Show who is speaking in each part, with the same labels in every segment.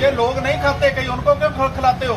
Speaker 1: ये लोग नहीं खाते कहीं उनको क्यों ख- खिलाते हो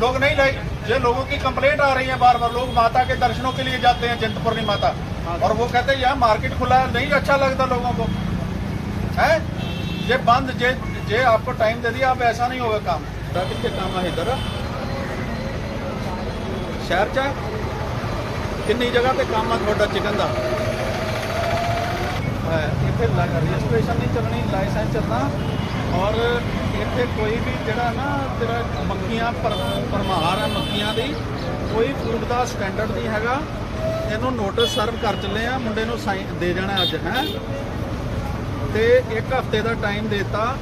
Speaker 1: लोग नहीं ले ये लोगों की कंप्लेंट आ रही है बार बार लोग माता के दर्शनों के लिए जाते हैं चिंतपूर्णी माता और वो कहते हैं यार मार्केट खुला है नहीं अच्छा लगता लोगों को है ये बंद जे जे आपको टाइम दे दिया अब ऐसा नहीं होगा काम कितने काम है इधर ਸ਼ਹਿਰ ਚ ਹੈ? ਕਿੰਨੀ ਜਗ੍ਹਾ ਤੇ ਕੰਮ ਆ ਤੁਹਾਡਾ ਚਿਕਨ ਦਾ ਹੈ, ਇੱਥੇ ਰਜਿਸਟ੍ਰੇਸ਼ਨ ਨਹੀਂ ਚੱਲਣੀ ਲਾਇਸੈਂਸ ਚੱਲਣਾ ਔਰ ਇੱਥੇ ਕੋਈ ਵੀ ਜਿਹੜਾ ਨਾ ਤੇਰਾ ਮੱਖੀਆਂ ਪਰ- ਭਰਮਾਰ ਹੈ ਮੱਖੀਆਂ ਦੀ ਕੋਈ ਫੂਡ ਦਾ ਸਟੈਂਡਰਡ ਨਹੀਂ ਹੈਗਾ। ਇਹਨੂੰ ਨੋਟਿਸ ਸਰਵ ਕਰ ਚੱਲੇ ਆ ਮੁੰਡੇ ਨੂੰ ਸਾਈਨ ਦੇ ਜਾਣਾ ਅੱਜ ਹੈ। ਤੇ ਇੱਕ ਹਫ਼ਤੇ ਦਾ ਟਾਈਮ ਦਿੱਤਾ।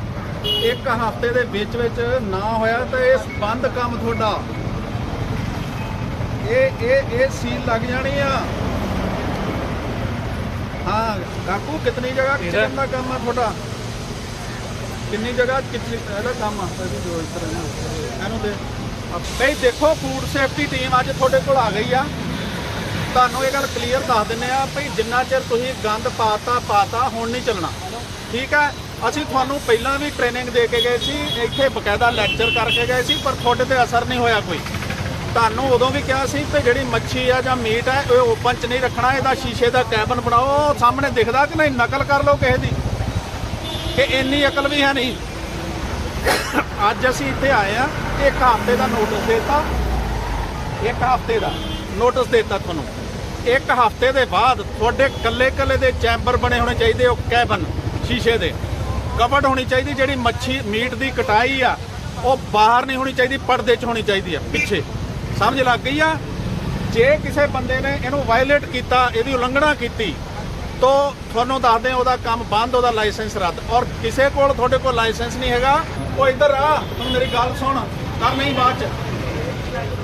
Speaker 1: ਇੱਕ ਹਫ਼ਤੇ ਦੇ ਵਿੱਚ ਵਿੱਚ ਨਾ ਹੋਇਆ ਤਾਂ ਇਹ ਬੰਦ ਕੰਮ ਤੁਹਾਡਾ। ਇਹ ਇਹ ਇਹ ਸੀਲ ਲੱਗ ਜਾਣੀ ਆ। ਹਾਂ ਕਾਕੂ ਕਿਤਨੀ ਜਗ੍ਹਾ ਕਿਚਨ ਦਾ ਕੰਮ ਆ ਤੁਹਾਡਾ? ਕਿੰਨੀ ਜਗ੍ਹਾ ਕਿਚਨ ਇਹਦਾ ਕੰਮ ਆ। ਜੋ ਇਸ ਤਰ੍ਹਾਂ ਨਾ ਇਹਨੂੰ ਦੇ ਬਈ ਦੇਖੋ ਫੂਡ ਸੇਫਟੀ ਟੀਮ ਅੱਜ ਤੁਹਾਡੇ ਕੋਲ ਆ ਗਈ ਆ। ਤੁਹਾਨੂੰ ਇਹ ਗੱਲ ਕਲੀਅਰ ਦੱਸ ਦਿੰਨੇ ਆ ਭਈ ਜਿੰਨਾ ਚਿਰ ਤੁਸੀਂ ਗੰਦ ਪਾਤਾ ਪਾਤਾ ਹੁਣ ਨਹੀਂ ਚੱਲਣਾ। ਠੀਕ ਹੈ? ਅਸੀਂ ਤੁਹਾਨੂੰ ਪਹਿਲਾਂ ਵੀ ਟ੍ਰੇਨਿੰਗ ਦੇ ਕੇ ਗਏ ਸੀ ਇੱਥੇ ਬਕਾਇਦਾ ਲੈਕਚਰ ਕਰਕੇ ਗਏ ਸੀ ਪਰ ਤੁਹਾਡੇ ਤੇ ਅਸਰ ਨਹੀਂ ਹੋਇਆ ਕੋਈ। ਤੁਹਾਨੂੰ ਉਦੋਂ ਵੀ ਕਿਹਾ ਸੀ ਕਿ ਜਿਹੜੀ ਮੱਛੀ ਆ ਜਾਂ ਮੀਟ ਹੈ ਇਹ ਓਪਨ 'ਚ ਨਹੀਂ ਰੱਖਣਾ ਇਹਦਾ ਸ਼ੀਸ਼ੇ ਦਾ ਕੈਬਨ ਬਣਾਓ ਉਹ ਸਾਹਮਣੇ ਦਿਖਦਾ ਕਿ ਨਹੀਂ ਨਕਲ ਕਰ ਲਓ ਕਿਸੇ ਦੀ। ਕਿ ਇੰਨੀ ਅਕਲ ਵੀ ਹੈ ਨਹੀਂ। ਅੱਜ ਅਸੀਂ ਇੱਥੇ ਆਏ ਆ ਇੱਕ ਹਫ਼ਤੇ ਦਾ ਨੋਟਿਸ ਦਿੱਤਾ। ਇੱਕ ਹਫ਼ਤੇ ਦਾ ਨੋਟਿਸ ਦਿੱਤਾ ਤੁਹਾਨੂੰ। ਇੱਕ ਹਫ਼ਤੇ ਦੇ ਬਾਅਦ ਤੁਹਾਡੇ ਕੱਲੇ ਕੱਲੇ ਦੇ ਚੈਂਬਰ ਬਣੇ ਹੋਣੇ ਚਾਹੀਦੇ ਉਹ ਕੈਬਨ ਸ਼ੀਸ਼ੇ ਦੇ। ਕਵਰਡ ਹੋਣੀ ਚਾਹੀਦੀ, ਜਿਹੜੀ ਮੱਛੀ, ਮੀਟ ਦੀ ਕਟਾਈ ਆ, ਉਹ ਬਾਹਰ ਨਹੀਂ ਹੋਣੀ ਚਾਹੀਦੀ, ਪਰਦੇ 'ਚ ਹੋਣੀ ਚਾਹੀਦੀ ਆ, ਪਿੱਛੇ। ਸਮਝ ਲੱਗ ਗਈ ਆ? ਜੇ ਕਿਸੇ ਬੰਦੇ ਨੇ ਇਹਨੂੰ ਵਾਇਲੇਟ ਕੀਤਾ, ਇਹਦੀ ਉਲੰਘਣਾ ਕੀਤੀ ਤੋ ਤੁਹਾਨੂੰ ਦੱਸਦੇ ਉਹਦਾ ਕੰਮ ਬੰਦ, ਉਹਦਾ ਲਾਇਸੈਂਸ ਰੱਦ। ਔਰ ਕਿਸੇ ਕੋਲ ਤੁਹਾਡੇ ਕੋਲ ਲਾਇਸੈਂਸ ਨਹੀਂ ਹੈਗਾ, ਉਹ ਇੱਧਰ ਆ ਤੂੰ ਮੇਰੀ ਗੱਲ ਸੁਣ। ਕਰ ਨਹੀਂ ਬਾਅਦ ਚ।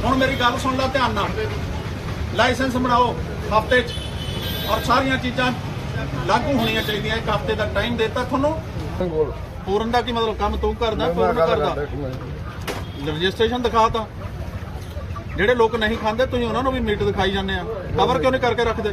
Speaker 1: ਹੁਣ ਮੇਰੀ ਗੱਲ ਸੁਣ ਲੈ ਧਿਆਨ ਨਾਲ। ਲਾਇਸੈਂਸ ਬਣਾਓ ਹਫ਼ਤੇ ਚ। ਔਰ ਸਾਰੀਆਂ ਚੀਜ਼ਾਂ ਲਾਗੂ ਹੋਣੀਆਂ ਚਾਹੀਦੀਆਂ, ਇੱਕ ਹਫ਼ਤੇ ਦਾ ਟਾਈਮ ਦਿੱਤਾ ਤੁਹਾਨੂੰ। ਪੂਰਨ ਦਾ ਕੀ ਮਤਲਬ? ਕੰਮ ਤੂੰ ਕਰਦਾ ਪੂਰਨ ਕਰਦਾ। ਰਜਿਸਟ੍ਰੇਸ਼ਨ ਦਿਖਾਤਾ ਜਿਹੜੇ ਲੋਕ ਨਹੀਂ ਖਾਂਦੇ, ਤੁਸੀਂ ਉਹਨਾਂ ਨੂੰ ਵੀ ਮੀਟ ਦਿਖਾਈ ਜਾਂਦੇ ਆ। ਕਵਰ ਕਿਉਂ ਨਹੀਂ ਕਰਕੇ ਰੱਖਦੇ?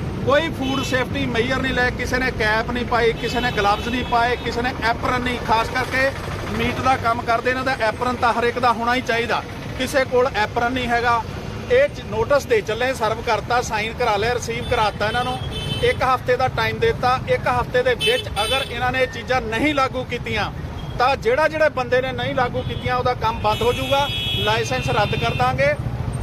Speaker 1: ਕੋਈ ਫੂਡ ਸੇਫਟੀ ਮੇਜਰ ਨਹੀਂ ਲੈ, ਕਿਸੇ ਨੇ ਕੈਪ ਨਹੀਂ ਪਾਈ, ਕਿਸੇ ਨੇ ਗਲਵਜ਼ ਨਹੀਂ ਪਾਏ, ਕਿਸੇ ਨੇ ਐਪਰਨ ਨਹੀਂ, ਖਾਸ ਕਰਕੇ ਮੀਟ ਦਾ ਕੰਮ ਕਰਦੇ, ਇਹਨਾਂ ਦਾ ਐਪਰਨ ਤਾਂ ਹਰ ਇੱਕ ਦਾ ਹੋਣਾ ਹੀ ਚਾਹੀਦਾ। ਕਿਸੇ ਕੋਲ ਐਪਰਨ ਨਹੀਂ ਹੈਗਾ। ਇਹ ਨੋਟਿਸ ਦੇ ਚੱਲੇ, ਸਰਵ ਕਰਤਾ, ਸਾਈਨ ਕਰਾ ਲਿਆ ਰਿਸੀਵ ਕਰਾਤਾ ਇਹਨਾਂ ਨੂੰ। ਇੱਕ ਹਫ਼ਤੇ ਦਾ ਟਾਈਮ ਦਿੱਤਾ। ਇੱਕ ਹਫ਼ਤੇ ਦੇ ਵਿੱਚ ਅਗਰ ਇਹਨਾਂ ਨੇ ਇਹ ਚੀਜ਼ਾਂ ਨਹੀਂ ਲਾਗੂ ਕੀਤੀਆਂ, ਤਾਂ ਜਿਹੜਾ ਜਿਹੜੇ ਬੰਦੇ ਨੇ ਨਹੀਂ ਲਾਗੂ ਕੀਤੀਆਂ, ਉਹਦਾ ਕੰਮ ਬੰਦ ਹੋ ਜਾਊਗਾ। ਲਾਇਸੈਂਸ ਰੱਦ ਕਰ ਦਾਂਗੇ।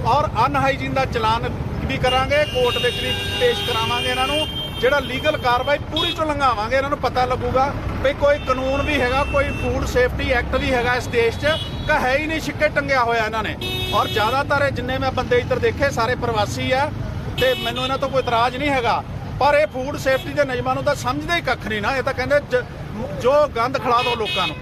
Speaker 1: ਔਰ ਅਨਹਾਈਜੀਨ ਦਾ ਚਲਾਨ ਵੀ ਕਰਾਂਗੇ, ਕੋਰਟ ਵਿੱਚ ਵੀ ਪੇਸ਼ ਕਰਾਵਾਂਗੇ ਇਹਨਾਂ ਨੂੰ। ਜਿਹੜਾ ਲੀਗਲ ਕਾਰਵਾਈ ਪੂਰੀ ਤੋਂ ਲੰਘਾਵਾਂਗੇ, ਇਹਨਾਂ ਨੂੰ ਪਤਾ ਲੱਗੂਗਾ ਵੀ ਕੋਈ ਕਾਨੂੰਨ ਵੀ ਹੈਗਾ, ਕੋਈ ਫੂਡ ਸੇਫਟੀ ਐਕਟ ਵੀ ਹੈਗਾ ਇਸ ਦੇਸ਼ 'ਚ, ਕਿ ਹੈ ਹੀ ਨਹੀਂ ਛਿੱਕੇ ਟੰਗਿਆ ਹੋਇਆ ਇਹਨਾਂ ਨੇ। ਔਰ ਜ਼ਿਆਦਾਤਰ ਇਹ ਜਿੰਨੇ ਮੈਂ ਬੰਦੇ ਇੱਧਰ ਦੇਖੇ, ਸਾਰੇ ਪ੍ਰਵਾਸੀ ਆ, ਤੇ ਮੈਨੂੰ ਇਹਨਾਂ ਤੋਂ ਕੋਈ ਇਤਰਾਜ਼ ਨਹੀਂ ਹੈਗਾ। ਪਰ ਇਹ ਫੂਡ ਸੇਫਟੀ ਦੇ ਨਿਯਮਾਂ ਨੂੰ ਤਾਂ ਸਮਝਦੇ ਹੀ ਕੱਖ ਨਹੀਂ ਨਾ, ਇਹ ਤਾਂ ਕਹਿੰਦੇ ਜ- ਜੋ ਗੰਦ ਖਿਲਾ ਦਿਓ ਲੋਕਾਂ ਨੂੰ।